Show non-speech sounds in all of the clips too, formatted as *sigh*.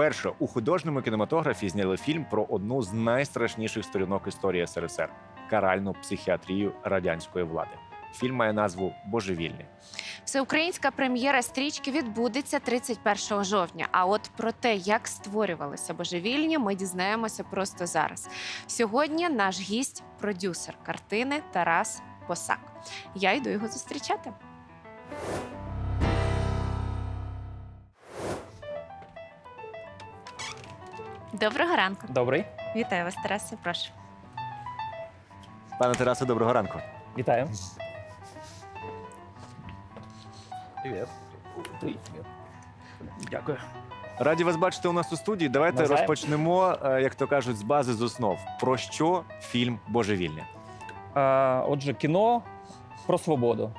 Вперше у художньому кінематографі зняли фільм про одну з найстрашніших сторінок історії СРСР каральну психіатрію радянської влади. Фільм має назву Божевільні. Всеукраїнська прем'єра стрічки відбудеться 31 жовтня. А от про те, як створювалися божевільні, ми дізнаємося просто зараз. Сьогодні наш гість, продюсер картини Тарас Посак. Я йду його зустрічати. Доброго ранку. Добрий, Вітаю вас, Тарасе. Прошу. Пане Тарасе, доброго ранку. вітаю. Привіт. Привіт. Дякую. Раді вас бачити у нас у студії. Давайте Навзаєм. розпочнемо, е, як то кажуть, з бази з основ. Про що фільм Божевільні? Е, отже, кіно про свободу,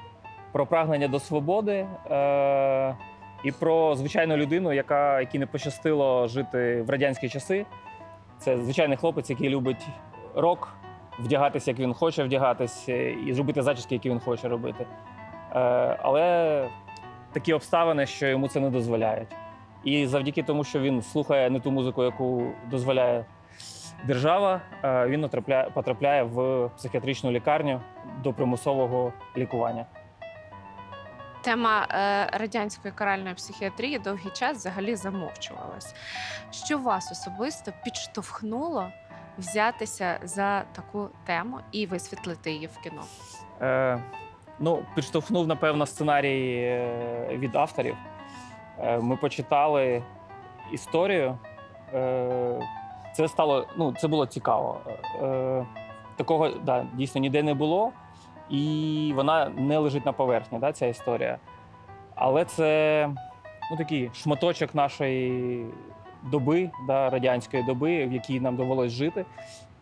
про прагнення до свободи е, і про звичайну людину, яка якій не пощастило жити в радянські часи. Це звичайний хлопець, який любить рок, вдягатися, як він хоче вдягатись, і зробити зачіски, які він хоче робити. Е, але такі обставини, що йому це не дозволяють. І завдяки тому, що він слухає не ту музику, яку дозволяє держава, е, він потрапляє в психіатричну лікарню до примусового лікування. Тема е, радянської каральної психіатрії довгий час взагалі замовчувалась. Що вас особисто підштовхнуло взятися за таку тему і висвітлити її в кіно? Е, ну, підштовхнув, напевно, сценарій е, від авторів. Е, ми почитали історію. Це стало, ну, це було цікаво. Такого да, дійсно ніде не було, і вона не лежить на поверхні, да, ця історія. Але це ну, такий шматочок нашої доби, да, радянської доби, в якій нам довелось жити.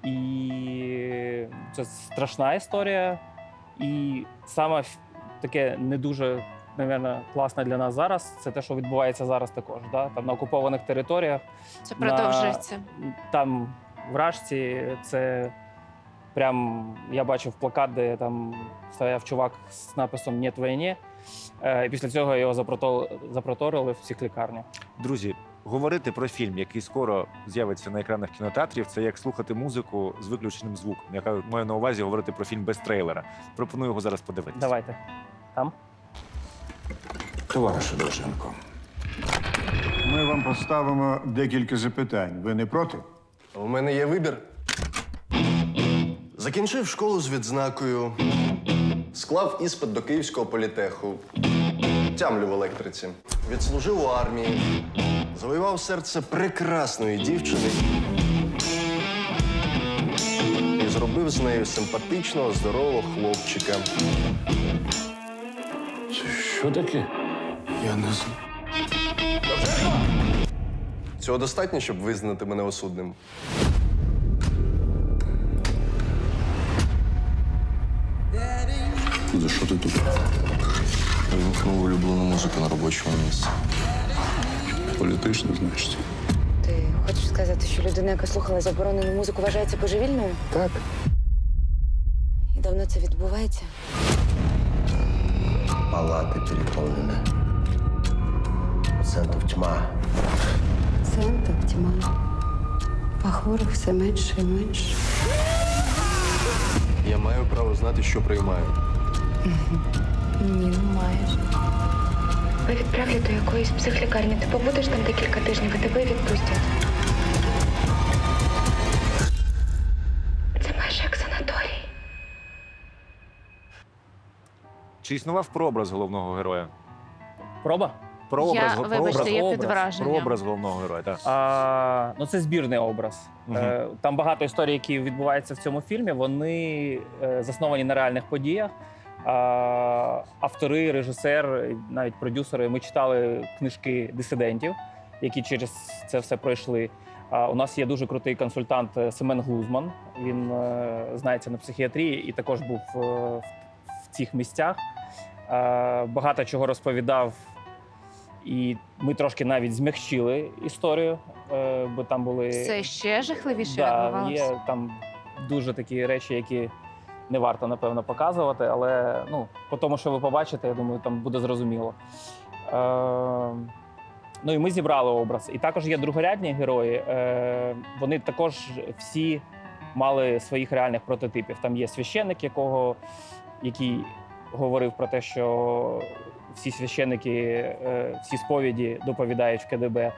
І це страшна історія. І саме таке не дуже, напевно, класне для нас зараз це те, що відбувається зараз також. Да? Там на окупованих територіях, Це На- там в Рашці, це прям я бачив плакат, де там стояв чувак з написом «Нет війні». Е, І після цього його запрото- запроторили в психлікарню. Друзі, говорити про фільм, який скоро з'явиться на екранах кінотеатрів, це як слухати музику з виключеним звуком. Яка маю на увазі говорити про фільм без трейлера. Пропоную його зараз подивитися. Давайте. Там. Товаришу Довженко, Ми вам поставимо декілька запитань. Ви не проти? У мене є вибір. Закінчив школу з відзнакою, склав іспит до Київського політеху, тямлю в електриці, відслужив у армії, завоював серце прекрасної дівчини і зробив з нею симпатичного, здорового хлопчика. це що таке? Я не знаю. Цього достатньо, щоб визнати мене осудним. За що ти тут? Вимкнув улюблену музику на робочому місці. Політично, значить. Ти хочеш сказати, що людина, яка слухала заборонену музику, вважається божевільною? Так. І давно це відбувається? Палаты переполнены. Пациентов тьма. Пацієнток тьма. А хворих все менше і менше. Я маю право знати, що приймаю. Ні, не маєш. Ви відправлять до якоїсь психлікарні. Ти побудеш там декілька тижнів і тебе відпустять. Це майже як санаторій. Чи існував прообраз головного героя? Проба. Прообраз, Я, вибачте, прообраз, я під образ, враженням. прообраз головного героя. Так. А, ну, це збірний образ. Мгм. Е, там багато історій, які відбуваються в цьому фільмі. Вони е, засновані на реальних подіях. Автори, режисер, навіть продюсери. Ми читали книжки дисидентів, які через це все пройшли. У нас є дуже крутий консультант е, Семен Глузман. Він е, знається на психіатрії і також був е, в, цих місцях. Багато чого розповідав і ми трошки навіть змягчили історію, бо там були Це ще жахливіше да, є там дуже такі речі, які не варто напевно показувати, але ну, по тому, що ви побачите, я думаю, там буде зрозуміло. Е, Ну і ми зібрали образ. І також є другорядні герої. Е, вони також всі мали своїх реальних прототипів. Там є священник, якого який говорив про те, що всі священники, е, всі сповіді доповідають в КДБ.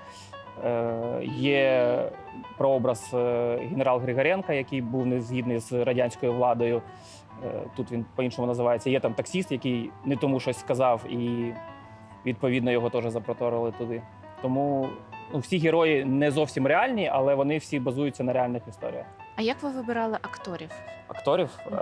Е, Є прообраз е, генерал Григоренка, який був не згідний з радянською владою. Е, Тут він по-іншому називається. Є там таксіст, який не тому щось сказав, і відповідно його теж запроторили туди. Тому ну, всі герої не зовсім реальні, але вони всі базуються на реальних історіях. А як ви вибирали акторів? Акторів е,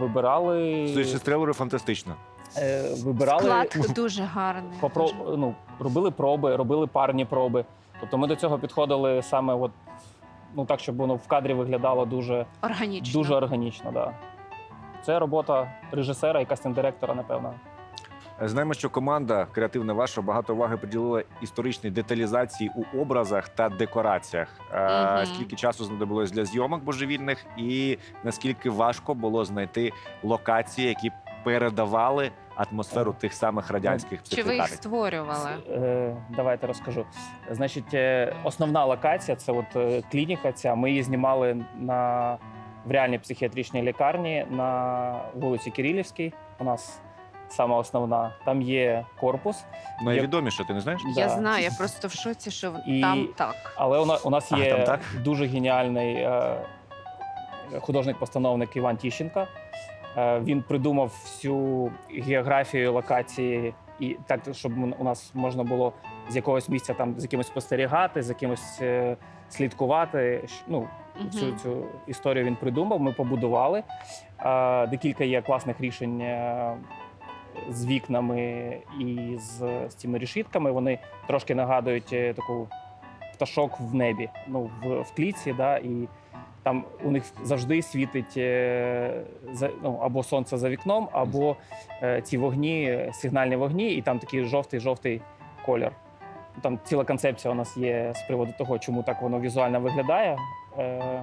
вибирали, Судячи з трейлеру, фантастично. е, вибирали Склад дуже гарний. попро... дуже. ну, робили проби, робили парні проби. Тобто ми до цього підходили саме от, ну, так, щоб воно в кадрі виглядало дуже, Органічно. дуже органічно. Да. Це робота режисера і кастинг-директора, напевно. Знаємо, що команда креативна ваша багато уваги приділила історичній деталізації у образах та декораціях. Мгм. Скільки часу знадобилось для зйомок божевільних, і наскільки важко було знайти локації, які передавали атмосферу тих самих радянських Чи ви їх психлікарень? створювали? Е, давайте розкажу. Значить, е, основна локація це от е, клініка. Ця ми її знімали на в реальній психіатричній лікарні на вулиці Кирилівській. У нас сама основна. Там є корпус, Найвідоміше, ти не знаєш? Я Да. знаю, я просто в шоці, що І- там так. але у нас, у нас А, є там так? дуже геніальний е, художник-постановник Іван Тіщенко. Е, він придумав всю географію локації, і так, щоб у нас можна було з якогось місця там з якимось спостерігати, з якимось е, слідкувати. Ну, цю, цю історію він придумав. Ми побудували. Е, декілька є класних рішень з вікнами і з, з цими решітками. Вони трошки нагадують таку пташок в небі, ну в, в клітці, да, і там у них завжди світить е, ну, або сонце за вікном, або е, ці вогні, сигнальні вогні, і там такий жовтий-жовтий колір. Там ціла концепція у нас є з приводу того, чому так воно візуально виглядає. Е,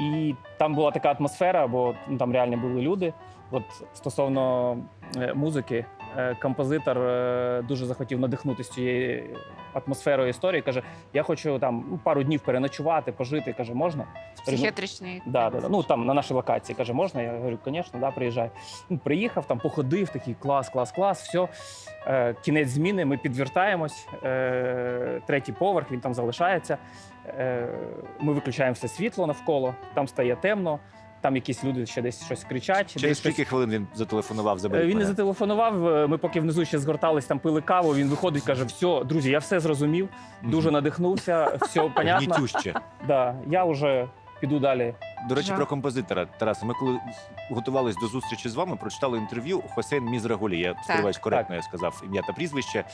і там була така атмосфера, бо ну, там реально були люди. От стосовно музики, композитор е, дуже захотів надихнутися цією атмосферою історії. Каже: Я хочу там пару днів переночувати, пожити. Каже, можна? Психіатричний. Да, да, да. Ну там на нашій локації каже, можна? Я говорю, звісно, да, приїжджай. Ну, приїхав, там походив, такий клас, клас, клас. Все. Е, кінець зміни, ми підвертаємось. Е, третій поверх, він там залишається. Е, ми виключаємо все світло навколо, там стає темно, там якісь люди ще десь щось кричать. Через десь щось- скільки хвилин він зателефонував заберіть Він не зателефонував. е, Ми поки внизу ще згортались, там пили каву. Він виходить, каже: все, друзі, я все зрозумів, дуже надихнувся, все *laughs* понятно. Гнітюще. Да, я вже піду далі. До речі, Жах. про композитора Тараса. Ми коли готувались до зустрічі з вами, прочитали інтерв'ю Хосейн Мізрагулі. Я сподіваюся, коректно я сказав ім'я та прізвище.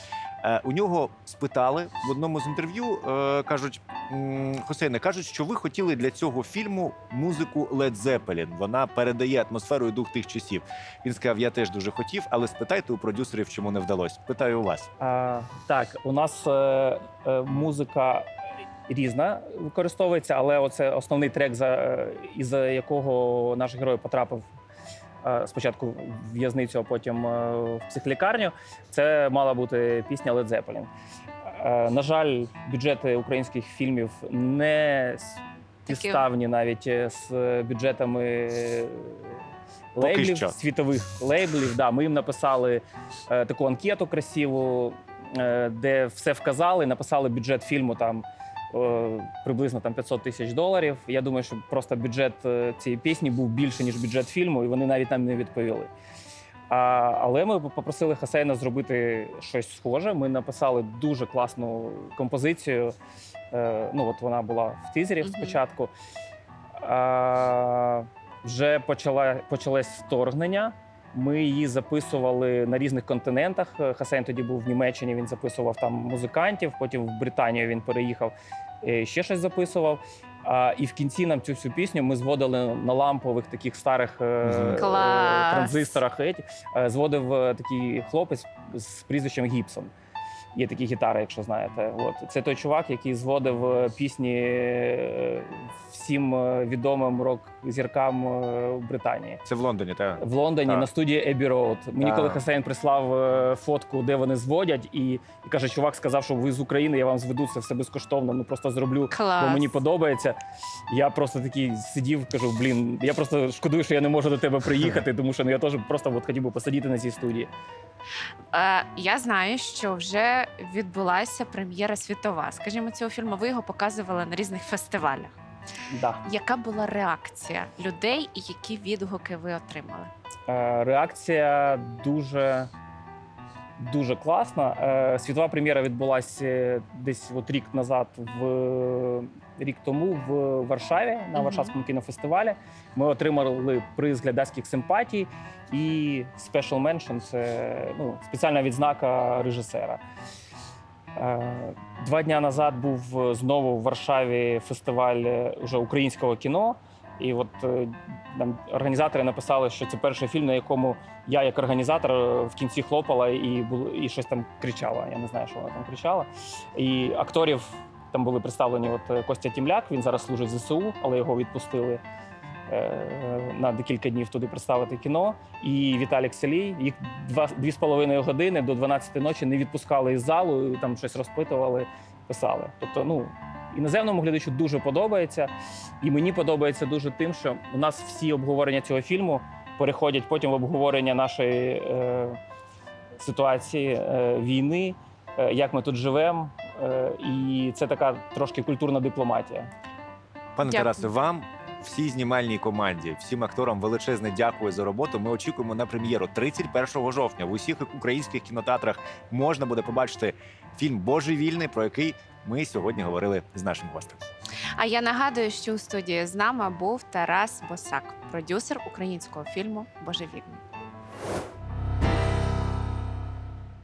Е, у нього спитали в одному з інтерв'ю. Е, кажуть, «М, Хосейне, кажуть, що ви хотіли для цього фільму музику Led Zeppelin. Вона передає атмосферу і дух тих часів. Він сказав: Я теж дуже хотів, але спитайте у продюсерів, чому не вдалося. Питаю у вас. А, так, у нас е, е, музика різна використовується, але оце основний трек, за, е, із якого наш герой потрапив. е, Спочатку в в'язницю, а потім е, в психлікарню. Це мала бути пісня Led Zeppelin. На жаль, бюджети українських фільмів не співставні навіть з бюджетами лейблів, що. світових лейблів. Да, ми їм написали е, таку анкету красиву, е, де все вказали, написали бюджет фільму там. Приблизно там 500 тисяч доларів. Я думаю, що просто бюджет е, цієї пісні був більше ніж бюджет фільму, і вони навіть нам не відповіли. А, але ми попросили Хасейна зробити щось схоже. Ми написали дуже класну композицію. Е, ну, от вона була в тизері Мгм. спочатку. А, вже почала, почалось вторгнення. Ми її записували на різних континентах. Хасейн тоді був в Німеччині, він записував там музикантів, потім в Британію він переїхав, е, ще щось записував. А, і в кінці нам цю всю пісню ми зводили на лампових таких старих е, е, Клас! транзисторах. Е, Зводив е, такий хлопець з прізвищем Гібсон. Є такі гітари, якщо знаєте. От це той чувак, який зводив е, пісні е, всім е, відомим рок-зіркам в Британії. Це в Лондоні, так? В Лондоні Так. на студії Abbey Road. Мені Так. коли Хасейн прислав фотку, де вони зводять, і, і каже: чувак сказав, що ви з України, я вам зведу це все безкоштовно. Ну просто зроблю, Клас. бо мені подобається. Я просто такий сидів, кажу: блін, я просто шкодую, що я не можу до тебе приїхати, *laughs* тому що ну я теж просто от хотів би посидіти на цій студії. Е, я знаю, що вже відбулася прем'єра світова. Скажімо, цього фільму ви його показували на різних фестивалях. Да. Яка була реакція людей і які відгуки ви отримали? Е, Реакція дуже. Дуже класна. Е, Світова прем'єра відбулася десь от рік назад, в рік тому в Варшаві на. Варшавському кінофестивалі. Ми отримали приз глядацьких симпатій і Special Mention – це ну, спеціальна відзнака режисера. Е, Два дні назад був знову в Варшаві фестиваль е, уже українського кіно. І от е, нам організатори написали, що це перший фільм, на якому я, як організатор, е, в кінці хлопала і було і щось там кричала. Я не знаю, що вона там кричала. І акторів там були представлені. От е, Костя Тімляк, він зараз служить ЗСУ, але його відпустили на декілька днів туди представити кіно. І Віталік Селій. Їх два дві з половиною години до 12 ночі не відпускали із залу, і там щось розпитували, писали. Тобто, ну іноземному глядачу дуже подобається. І мені подобається дуже тим, що у нас всі обговорення цього фільму переходять потім в обговорення нашої е, ситуації е, війни, е, як ми тут живемо. Е, і це така трошки культурна дипломатія. Пане Дякую. Тарасе, вам, всій знімальній команді, всім акторам величезне дякую за роботу. Ми очікуємо на прем'єру 31 жовтня. В усіх українських кінотеатрах можна буде побачити фільм Божевільний, про який ми сьогодні говорили з нашим гостем. А я нагадую, що у студії з нами був Тарас Босак, продюсер українського фільму Божевільний.